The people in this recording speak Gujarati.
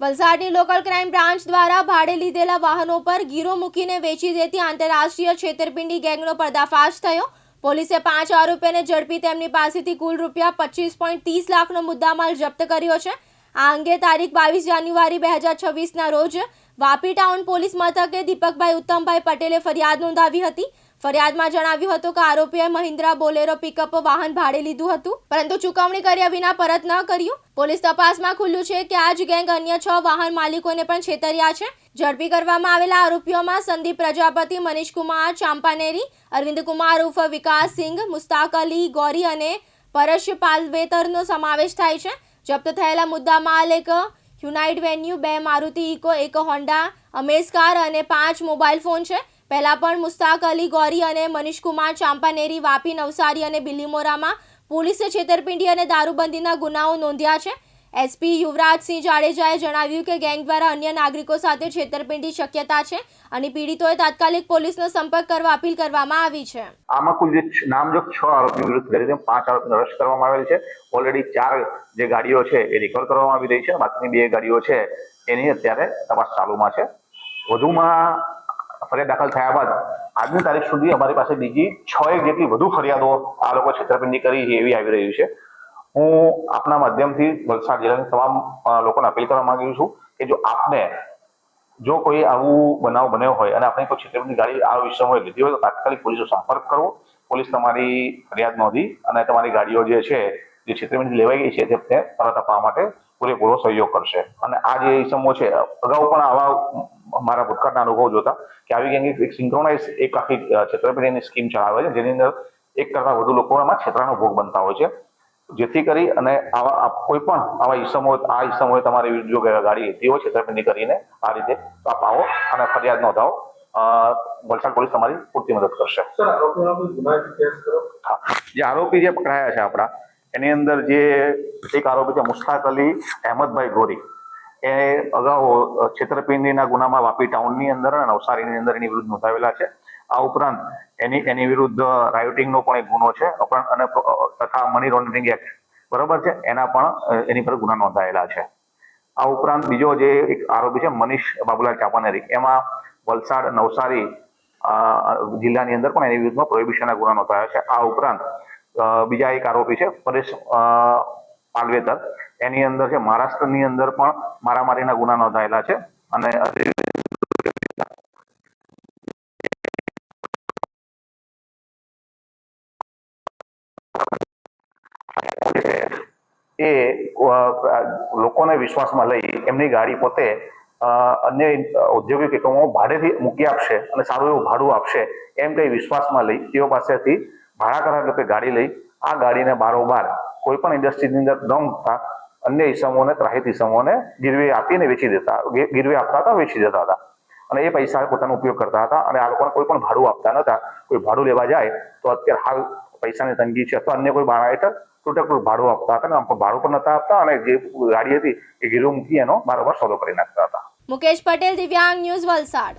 વલસાડની લોકલ ક્રાઇમ બ્રાન્ચ દ્વારા ભાડે લીધેલા વાહનો પર ગીરો મૂકીને વેચી દેતી આંતરરાષ્ટ્રીય છેતરપિંડી ગેંગનો પર્દાફાશ થયો. પોલીસે પાંચ આરોપીને ઝડપી તેમની પાસેથી કુલ રૂપિયા પચીસ પોઈન્ટ ત્રીસ લાખનો મુદ્દામાલ જપ્ત કર્યો છે. આ અંગે તારીખ બાવીસ જાન્યુઆરી બે હજાર છવ્વીસના રોજ વાપી ટાઉન પોલીસ મથકે દીપકભાઈ ઉત્તમભાઈ પટેલે ફરિયાદ નોંધાવી હતી. ફરિયાદમાં જણાવ્યું હતું કે આરોપીએ મહિન્દ્રા બોલેરો પિકઅપ વાહન ભાડે લીધું હતું, પરંતુ ચૂકવણી કર્યા વિના પરત ન કર્યું. પોલીસ તપાસમાં ખુલ્યું છે કે આ જ ગેંગ અન્ય છ વાહન માલિકોને પણ છેતર્યા છે. ઝડપી કરવામાં આવેલા આરોપીઓમાં સંદીપ પ્રજાપતિ મનીષકુમાર ચાંપાનેરી, અરવિંદ કુમાર ઉર્ફ વિકાસ સિંઘ, મુસ્તાક અલી ગૌરી અને પરશ પાલવેતરનો સમાવેશ થાય છે. જપ્ત થયેલા મુદ્દામાલ એક યુનાઇટ વેન્યુ, બે મારુતિ ઇકો, એક હોન્ડા, અમેઝ કાર અને પાંચ મોબાઈલ ફોન છે. પહેલા પણ મુસ્તાક અલી ગૌરી અને મનીષકુમાર ચાંપાનેરી, વાપી નવસારી અને બિલીમોરામાં પોલીસે છેતરપિંડી અને દારૂબંધીના ગુનાઓ નોંધ્યા છે. એસપી યુવરાજસિંહ જાડેજાએ જણાવ્યું કે ગેંગ દ્વારા અન્ય નાગરિકો સાથે છેતરપિંડી શક્યતા છે અને પીડિતોએ તાત્કાલિક પોલીસનો સંપર્ક કરવા અપીલ કરવામાં આવી છે. આમાં કુલ જે નામજોગ છ આરોપી વિરુદ્ધ કરી પાંચ આરોપીને અરેસ્ટ કરવામાં આવેલ છે. ઓલરેડી ચાર જે ગાડીઓ છે એ રિકવર કરવામાં આવી રહી છે બાકીની બે ગાડીઓ છે એની અત્યારે તપાસ ચાલુમાં છે. વધુમાં ફરિયાદ દાખલ થયા બાદ આજની તારીખ સુધી અમારી પાસે બીજી છ એક જેટલી વધુ ફરિયાદો આ લોકો છેતરપિંડી કરી એવી આવી રહી છે. હું આપના માધ્યમથી વલસાડ જિલ્લાની તમામ લોકોને અપીલ કરવા માંગુ છું કે જો આપને જો કોઈ આવું બનાવ બન્યો હોય અને આપણે કોઈ છેતરપિંડી ગાડી આ વિષયમાં લીધી હોય તો તાત્કાલિક પોલીસનો સંપર્ક કરવો. પોલીસ તમારી ફરિયાદ નોંધી અને તમારી ગાડીઓ જે છે, જે છેતરપિંડી લેવાઈ ગઈ છે તે પરત આપવા માટે પૂરેપૂરો સહયોગ કરશે. અને આ જે ઇસમો છે, અગાઉ પણ આવા મારા ભૂતકાળના અનુભવ જોતા કે આવી ગેંગ એક સિંક્રોનાઇઝ એક આખી છેતરપિંડીની સ્કીમ ચલાવે છે જેની અંદર એક કરતા વધુ લોકો એમાં છેતરાનો ભોગ બનતા હોય છે. જેથી કરી અને આવા કોઈ પણ આવા ઈસમો આ ઈસમોએ તમારી જો ગાડી હોય છેતરપિંડી કરીને આ રીતે અપાવો અને ફરિયાદ નોંધાવો. વલસાડ પોલીસ તમારી પૂરતી મદદ કરશે. હા. જે આરોપી જે પકડાયા છે આપણા એની અંદર જે એક આરોપી છે મુસ્તાક અલી અહેમદભાઈ ગોરી. એ અગાઉ છેતરપિંડીના ગુનામાં વાપી ટાઉનની અંદર અને નવસારીની અંદર એની વિરુદ્ધ નોંધાવેલા છે. આ ઉપરાંત એની એની વિરુદ્ધ રાયોટિંગનો પણ એક ગુનો છે ઉપરાંત અને તથા મની લોન્ડરિંગ એક્ટ, બરાબર છે? એના પણ એની પર ગુના નોંધાયેલા છે. આ ઉપરાંત બીજો જે એક આરોપી છે, મનીષ બાબુલાલ ચાપાનેરી, એમાં વલસાડ, નવસારી જિલ્લાની અંદર પણ એની વિરુદ્ધમાં પ્રોહિબિશનના ગુના નોંધાયા છે. આ ઉપરાંત બીજા એક આરોપી છે, પરેશ પાલવેતર. એની અંદર છે, મહારાષ્ટ્રની અંદર પણ મારામારીના ગુના નોંધાયેલા છે અને એ લોકોને વિશ્વાસમાં લઈ એમની ગાડી પોતે અન્ય ઔદ્યોગિક એકમો ભાડેથી મૂકી આપશે અને સારું એવું ભાડું આપશે એમ કઈ વિશ્વાસમાં લઈ તેઓ પાસેથી ભાડા કરાર રૂપે ગાડી લઈ આ ગાડીને બારોબાર કોઈ પણ ઇન્ડસ્ટ્રીની અંદર દમ અન્ય ઈસમોને, ત્રાહિત ઈસમોને ગીરવે આપીને વેચી દેતા ગીરવે આપતા હતા, વેચી દેતા હતા. અને એ પૈસા પોતાનો ઉપયોગ કરતા હતા અને આ લોકોને કોઈ પણ ભાડું આપતા નતા કોઈ ભાડું લેવા જાય તો અત્યારે હાલ પૈસાની તંગી છે અથવા અન્ય કોઈ બાળા હેઠળ તૂટક ભાડું આપતા હતા ને ભાડું પણ નતા આપતા અને જે ગાડી હતી એ ગીરવે મૂકી એનો બારોબાર સોદો કરી નાખતા હતા. મુકેશ પટેલ દિવ્યાંગ ન્યૂઝ વલસાડ.